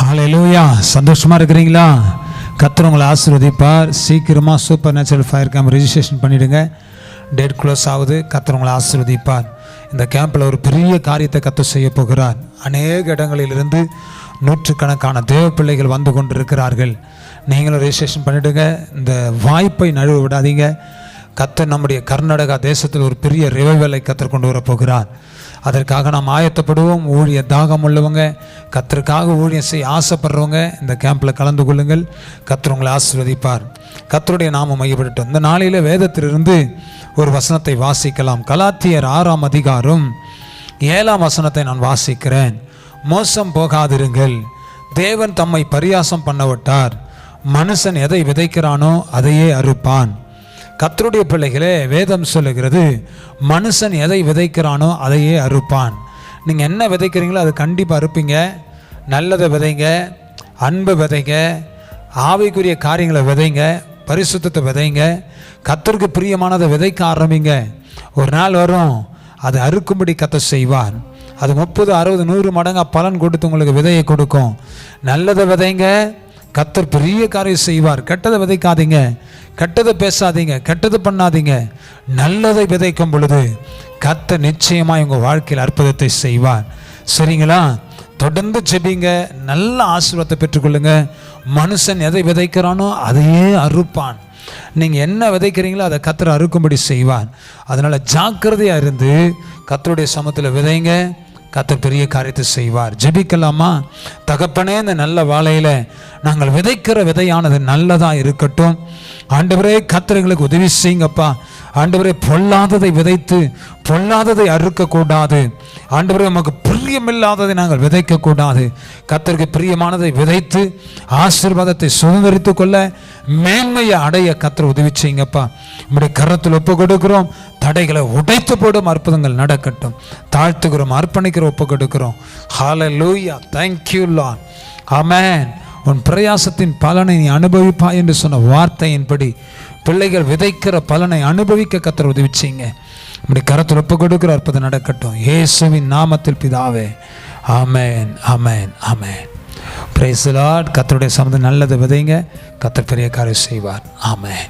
ஹalleluya சந்தோஷமா இருக்கிறீங்களா? கர்த்தர் உங்களை ஆசீர்வதிப்பார். சீக்கிரமாக super natural fire camp registration பண்ணிவிடுங்க டேட் க்ளோஸ் ஆகுது. கர்த்தர் உங்களை ஆசீர்வதிப்பார். இந்த கேம்பில் ஒரு பெரிய காரியத்தை கத்த செய்ய போகிறார். அநேக இடங்களிலிருந்து நூற்றுக்கணக்கான தேவ பிள்ளைகள் வந்து கொண்டிருக்கிறார்கள். நீங்களும் ரெஜிஸ்ட்ரேஷன் பண்ணிவிடுங்க இந்த வாய்ப்பை நழுவ விடாதீங்க. கத்தர் நம்முடைய கர்நாடகா தேசத்தில் ஒரு பெரிய ரிவைவலை கத்தர் கொண்டு வரப்போகிறார் அதற்காக நாம் ஆயத்தப்படுவோம் ஊழிய தாகம் உள்ளவங்க. கத்தருக்காக ஊழியம் செய்ய ஆசைப்படுறவங்க இந்த கேம்பில் கலந்து கொள்ளுங்கள். கத்தர் உங்களை ஆசிர்வதிப்பார். கத்தருடைய நாம மையப்படட்டும் இந்த நாளில் வேதத்திலிருந்து ஒரு வசனத்தை வாசிக்கலாம். கலாத்தியர் ஆறாம் அதிகாரம் ஏழாம் வசனத்தை நான் வாசிக்கிறேன். மோசம் போகாதிருங்கள். தேவன் தம்மை பரியாசம் பண்ணவிட்டார் மனுஷன் எதை விதைக்கிறானோ அதையே அறுப்பான். கத்தருடைய பிள்ளைகளே வேதம் சொல்லுகிறது மனுஷன் எதை விதைக்கிறானோ அதையே அறுப்பான். நீங்கள் என்ன விதைக்கிறீங்களோ அது கண்டிப்பாக அறுப்பீங்க. நல்லதை விதைங்க அன்பு விதைங்க ஆவிக்குரிய காரியங்களை விதைங்க பரிசுத்தத்தை விதைங்க கத்தருக்கு பிரியமானதை விதைக்க ஆரம்பிங்க. ஒரு நாள் வரும் அது அறுக்கும்படி கத்த செய்வார். அது முப்பது அறுபது நூறு மடங்காக பலன் கொடுத்து உங்களுக்கு விதையை கொடுக்கும். நல்லதை விதைங்க கத்தர் பெரிய காரியம் செய்வார். கெட்டதை விதைக்காதீங்க. கெட்டதை பேசாதீங்க. கெட்டதை பண்ணாதீங்க. நல்லதை விதைக்கும் பொழுது கத்த நிச்சயமாக உங்கள் வாழ்க்கையில் அற்புதத்தை செய்வார். சரிங்களா? தொடர்ந்து செபிங்க நல்ல ஆசீர்வாதத்தை பெற்றுக்கொள்ளுங்க. மனுஷன் எதை விதைக்கிறானோ அதையே அறுப்பான். நீங்கள் என்ன விதைக்கிறீங்களோ அதை கத்தரை அறுக்கும்படி செய்வான் அதனால் ஜாக்கிரதையாக இருந்து கத்தருடைய சமத்தில் விதைங்க. கத்தர் பெரிய காரியத்தை செய்வார். ஜெபிக்கலாமா? தகப்பனே இந்த நல்ல வாழையில் நாங்கள் விதைக்கிற விதையானது நல்லதாக இருக்கட்டும். ஆண்டவரே கத்திரங்களுக்கு உதவி செய்யுங்கப்பா. ஆண்டவரே பொல்லாததை விதைத்து பொல்லாததை அறுக்கக்கூடாது. ஆண்டவரே நமக்கு பிரியமில்லாததை நாங்கள் விதைக்கக்கூடாது. கத்தருக்கு பிரியமானதை விதைத்து ஆசீர்வாதத்தை சுதந்திரித்து கொள்ள மேன்மையை அடைய கத்தர் உதவி செய்யுங்கப்பா. நம்முடைய கரத்தில் ஒப்பு கொடுக்கிறோம் தடைகளை உடைத்து போடும் அற்புதங்கள் நடக்கட்டும். தாழ்த்துக்கிறோம் அர்ப்பணிக்கிற ஒப்பு கொடுக்கிறோம் ஹால லூயா தேங்க்யூ லான் அமேன் உன் பிரயாசத்தின் பலனை நீ அனுபவிப்பாய் என்று சொன்ன வார்த்தையின்படி பிள்ளைகள் விதைக்கிற பலனை அனுபவிக்க கத்தர் உதவி செய்யுங்க. நம்முடைய கரத்தில் ஒப்பு கொடுக்கிற அற்புதம் நடக்கட்டும். இயேசுவின் நாமத்தில் பிதாவே ஆமேன் ஆமேன் ஆமேன். பிரேசலாட் கத்தருடைய சம்மந்தம் நல்லது விதைங்க. கத்தர் பெரிய காரியம் செய்வார். ஆமேன்.